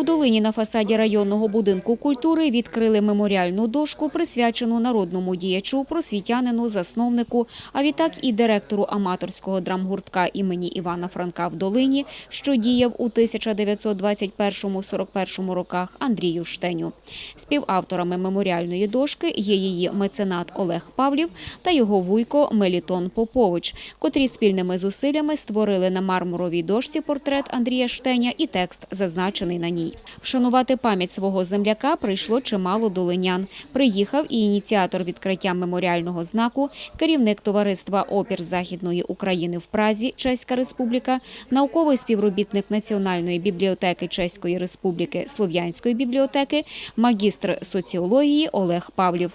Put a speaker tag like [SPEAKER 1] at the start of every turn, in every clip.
[SPEAKER 1] У долині на фасаді районного будинку культури відкрили меморіальну дошку, присвячену народному діячу, просвітянину, засновнику, а відтак і директору аматорського драмгуртка імені Івана Франка в долині, що діяв у 1921-41 роках Андрію Штеню. Співавторами меморіальної дошки є її меценат Олег Павлів та його вуйко Мелітон Попович, котрі спільними зусиллями створили на мармуровій дошці портрет Андрія Штеня і текст, зазначений на ній. Вшанувати пам'ять свого земляка прийшло чимало долинян. Приїхав і ініціатор відкриття меморіального знаку, керівник товариства Опір Західної України в Празі, Чеська Республіка, науковий співробітник Національної бібліотеки Чеської Республіки, Слов'янської бібліотеки, магістр соціології Олег Павлів.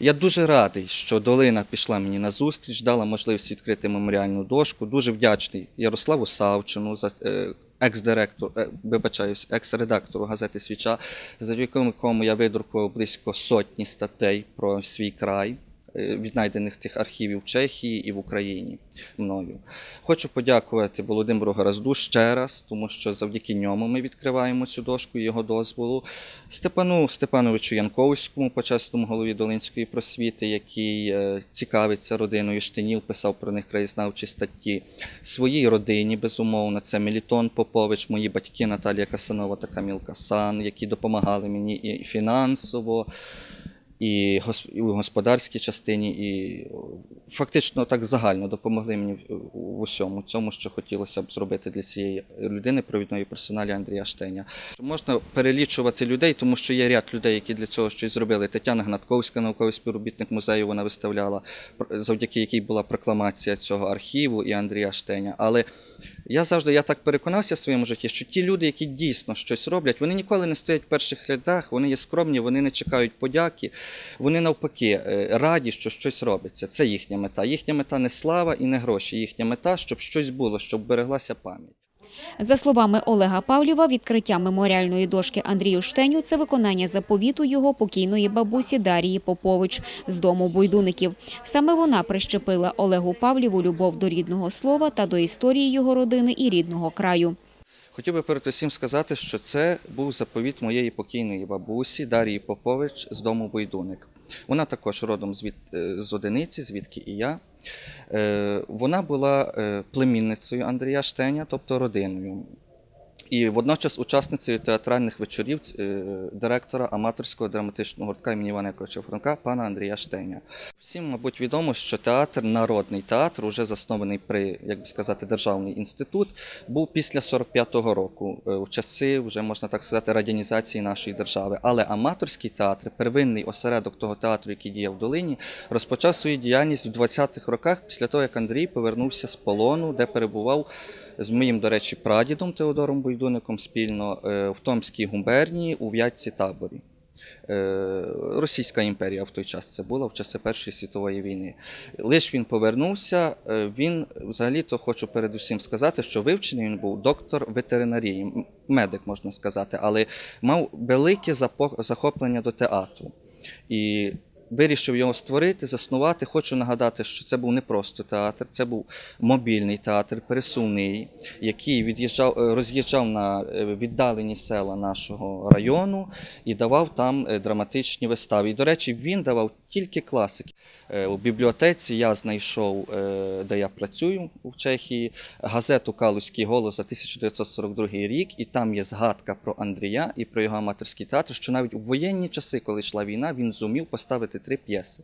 [SPEAKER 2] Я дуже радий, що долина пішла мені на зустріч, дала можливість відкрити меморіальну дошку. Дуже вдячний Ярославу Савчину, за е, екс-директор, е, вибачаюсь, екс-редактору газети Свіча, завдяки якому я видрукував близько сотні статей про свій край. Е, Віднайдених тих архівів в Чехії і в Україні мною. Хочу подякувати Володимиру Гаразду ще раз, тому що завдяки ньому ми відкриваємо цю дошку і його дозволу. Степану Степановичу Янковському, почесному голові Долинської просвіти, який е, цікавиться родиною Штинів, писав про них краєзнавчі статті. Своїй родині, безумовно, це Мелітон Попович, мої батьки Наталія Касанова та Каміл Касан, які допомагали мені і фінансово. І у господарській частині, і фактично так загально допомогли мені в- усьому цьому, що хотілося б зробити для цієї людини, провідної персоналі Андрія Штеня. Можна перелічувати людей, тому що є ряд людей, які для цього щось зробили. Тетяна Гнатковська, науковий співробітник музею, вона виставляла, завдяки якій була прокламація цього архіву і Андрія Штеня. Але я завжди я так переконався в своєму житті, що ті люди, які дійсно щось роблять, вони ніколи не стоять в перших рядах, вони є скромні, вони не чекають подяки, вони навпаки е, раді, що щось робиться. Це їхня мета. Їхня мета не слава і не гроші. Їхня мета, щоб щось було, щоб береглася пам'ять.
[SPEAKER 1] За словами Олега Павлєва, відкриття меморіальної дошки Андрію Штеню – це виконання заповіту його покійної бабусі Дарії Попович з дому Бойдуників. Саме вона прищепила Олегу Павлєву любов до рідного слова та до історії його родини і рідного краю.
[SPEAKER 2] Хотів би перед усім сказати, що це був заповіт моєї покійної бабусі Дарії Попович з дому Бойдуник. Вона також родом е, з одиниці, звідки і я. Е, Вона була е, племінницею Андрія Штеня, тобто родиною. І водночас учасницею театральних вечорів е, директора аматорського драматичного гуртка імені Івана Яковлевича Франка пана Андрія Штеня. Всім, мабуть, відомо, що театр, народний театр, уже заснований при, як би сказати, державний інститут, був після 45-го року, е, в часи, вже можна так сказати, радянізації нашої держави. Але аматорський театр, первинний осередок того театру, який діяв в долині, розпочав свою діяльність в 20-х роках після того, як Андрій повернувся з полону, де перебував з моїм, до речі, прадідом Теодором Бойдуником спільно е, в Томській губернії у Вятці таборі. Е, Російська імперія в той час це була в часи Першої світової війни. Лиш він повернувся, е, він взагалі-то хочу передусім сказати, що вивчений він був доктор ветеринарії, медик можна сказати, але мав велике захоплення до театру. І вирішив його створити, заснувати. Хочу нагадати, що це був не просто театр, це був мобільний театр, пересувний, який від'їжджав, е, роз'їжджав на е, віддалені села нашого району і давав там е, драматичні вистави. І, до речі, він давав тільки класики. У бібліотеці я знайшов, де я працюю в Чехії, газету Калузький голос за 1942 рік, і там є згадка про Андрія і про його аматорський театр, що навіть у воєнні часи, коли йшла війна, він зумів поставити три п'єси.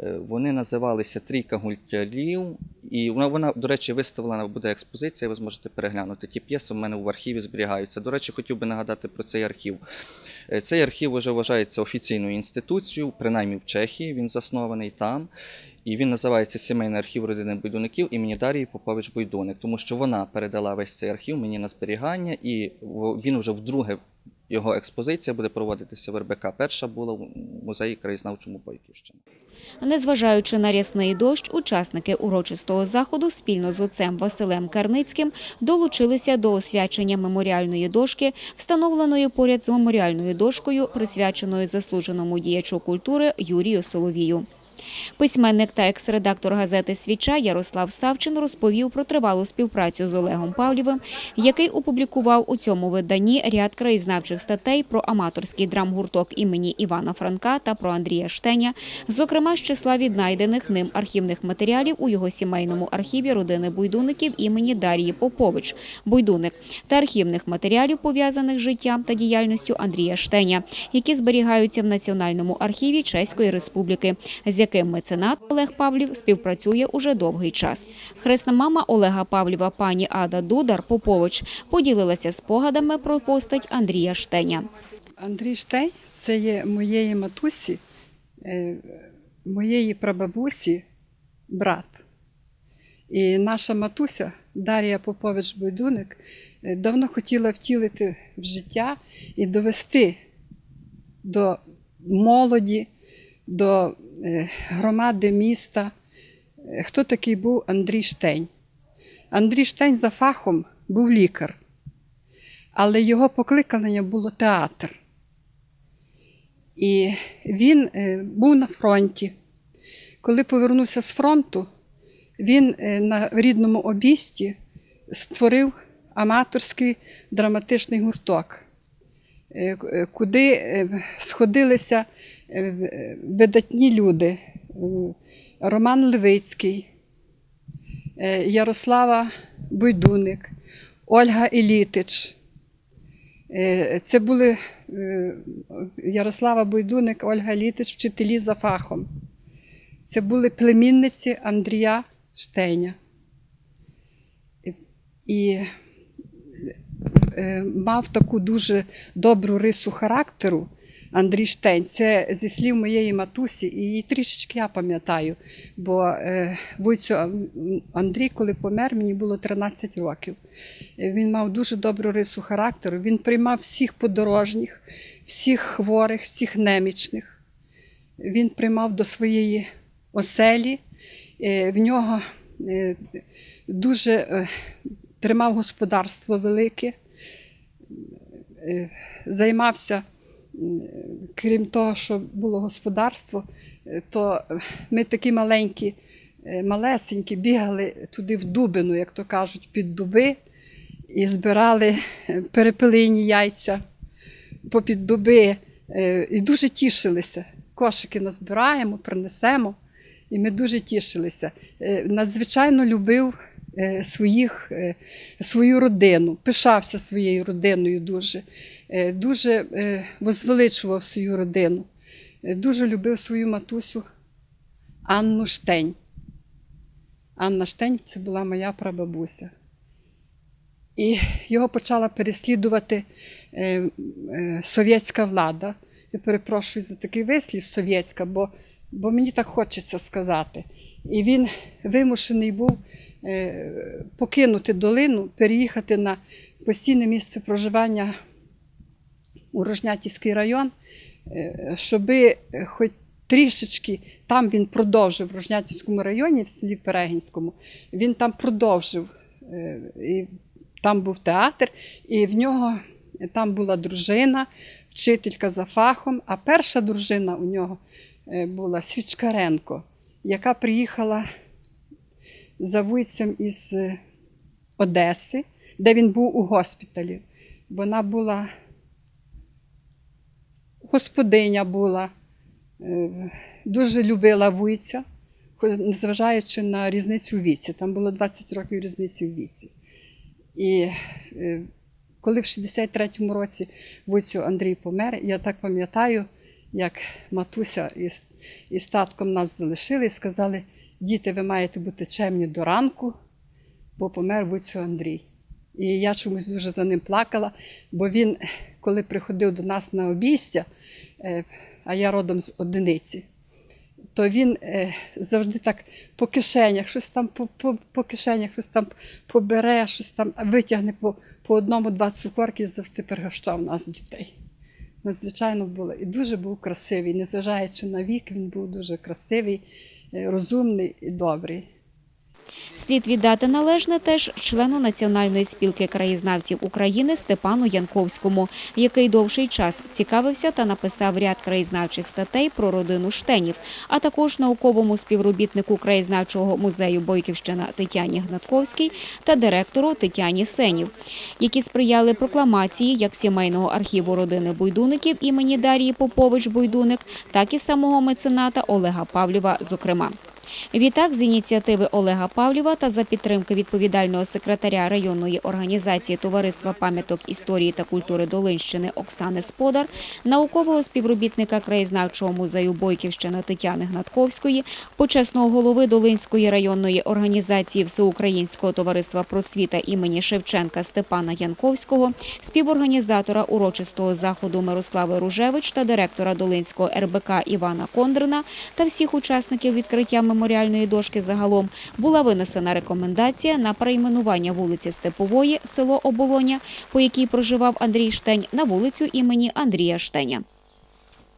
[SPEAKER 2] Е, Вони називалися Трійка гультярів, і вона, вона, до речі, виставлена буде експозиція, ви зможете переглянути. Ті п'єси в мене в архіві зберігаються. До речі, хотів би нагадати про цей архів. Е, Цей архів вже вважається офіційною інституцією, принаймні в Чехії, він заснований там. І він називається Сімейний архів родини Бойдуників імені Дарії Попович Бойдуник, тому що вона передала весь цей архів мені на зберігання, і він вже вдруге. Його експозиція буде проводитися в РБК. Перша була в музеї краєзнавчому Бойківщини.
[SPEAKER 1] Незважаючи на рясний дощ, учасники урочистого заходу спільно з отцем Василем Карницьким долучилися до освячення меморіальної дошки, встановленої поряд з меморіальною дошкою, присвяченою заслуженому діячу культури Юрію Соловію. Письменник та екс-редактор газети Свіча Ярослав Савчин розповів про тривалу співпрацю з Олегом Павлівим, який опублікував у цьому виданні ряд краєзнавчих статей про аматорський драмгурток імені Івана Франка та про Андрія Штеня, зокрема з числа віднайдених ним архівних матеріалів у його сімейному архіві родини Буйдуників імені Дар'ї Попович Буйдуник та архівних матеріалів, пов'язаних з життям та діяльністю Андрія Штеня, які зберігаються в Національному архіві Чеської Республіки, з яким меценат Олег Павлів співпрацює уже довгий час. Хресна мама Олега Павлєва, пані Ада Дудар Попович, поділилася спогадами про постать Андрія Штеня.
[SPEAKER 3] Андрій Штей це є моєї матусі, е, моєї прабабусі брат. І наша матуся Дар'я Попович Бойдуник е, давно хотіла втілити в життя і довести до молоді, до е, громади міста, е, хто такий був Андрій Штень. Андрій Штень за фахом був лікар, але його покликання було театр. І він е, був на фронті. Коли повернувся з фронту, він на рідному обісті створив аматорський драматичний гурток, куди сходилися видатні люди: Е, Роман Левицький, е, Ярослава Бойдуник, Ольга Елітич. Е, Це були е, Ярослава Бойдуник, Ольга Літич, вчителі за фахом. Це були племінниці Андрія Штеня. І- е, мав таку дуже добру рису характеру Андрій Штень. Це зі слів моєї матусі, і її трішечки я пам'ятаю. Бо е, Войцю Андрій, коли помер, мені було 13 років. Він мав дуже добру рису характеру. Він приймав всіх подорожніх, всіх хворих, всіх немічних. Він приймав до своєї оселі. Е, В нього е, дуже е, тримав господарство велике, Е, займався, крім того, що було господарство, е, то ми такі маленькі, е, малесенькі бігали туди в Дубину, як то кажуть, під дуби і збирали е, перепелині яйця попід дуби і дуже тішилися. Кошики назбираємо, принесемо. І ми дуже тішилися. Надзвичайно любив своїх, е, свою родину, пишався своєю родиною дуже, Е, дуже е, возвеличував свою родину, Е, дуже любив свою матусю Анну Штень. Анна Штень це була моя прабабуся. І його почала переслідувати е, е, совєтська влада. Я перепрошую за такий вислів совєтська, бо, бо мені так хочеться сказати. І він вимушений був е, покинути долину, переїхати на постійне місце проживання у Рожнятівський район, е, щоби е, хоч трішечки там він продовжив в Рожнятівському районі, в селі Перегінському, він там продовжив. е, І там був театр, і в нього там була дружина, вчителька за фахом, а перша дружина у нього е, була Свічкаренко, яка приїхала за вуйцем із е, Одеси, де він був у госпіталі. Вона була господиня була, е, дуже любила вуйця, незважаючи на різницю в віці. Там було 20 років різниці в віці. І е, коли в 63-му році вуйцю Андрій помер, я так пам'ятаю, як матуся із, із татком нас залишили і сказали: діти, ви маєте бути чемні до ранку, бо помер вуйцю Андрій. І я чомусь дуже за ним плакала, бо він, коли приходив до нас на обійстя, е, а я родом з одиниці, то він е, завжди так по кишенях, щось там по, по, по кишенях, щось там побере, щось там витягне по, по одному-два цукорки і завжди пригощав нас дітей. Надзвичайно було. І дуже був красивий. Незважаючи на вік, він був дуже красивий, розумний і добрий.
[SPEAKER 1] Слід віддати належне теж члену Національної спілки краєзнавців України Степану Янковському, який довший час цікавився та написав ряд краєзнавчих статей про родину Штенів, а також науковому співробітнику краєзнавчого музею Бойківщина Тетяні Гнатковській та директору Тетяні Сенів, які сприяли прокламації як сімейного архіву родини Буйдуників імені Дарії Попович Буйдуник, так і самого мецената Олега Павлєва, зокрема. Відтак, з ініціативи Олега Павлєва та за підтримки відповідального секретаря районної організації Товариства пам'яток історії та культури Долинщини Оксани Сподар, наукового співробітника краєзнавчого музею Бойківщина Тетяни Гнатковської, почесного голови Долинської районної організації Всеукраїнського товариства просвіта імені Шевченка Степана Янковського, співорганізатора урочистого заходу Мирослави Ружевич та директора Долинського РБК Івана Кондрина та всіх учасників відкриття меморіальної дошки загалом була винесена рекомендація на перейменування вулиці Степової, село Оболоня, по якій проживав Андрій Штень, на вулицю імені Андрія Штеня.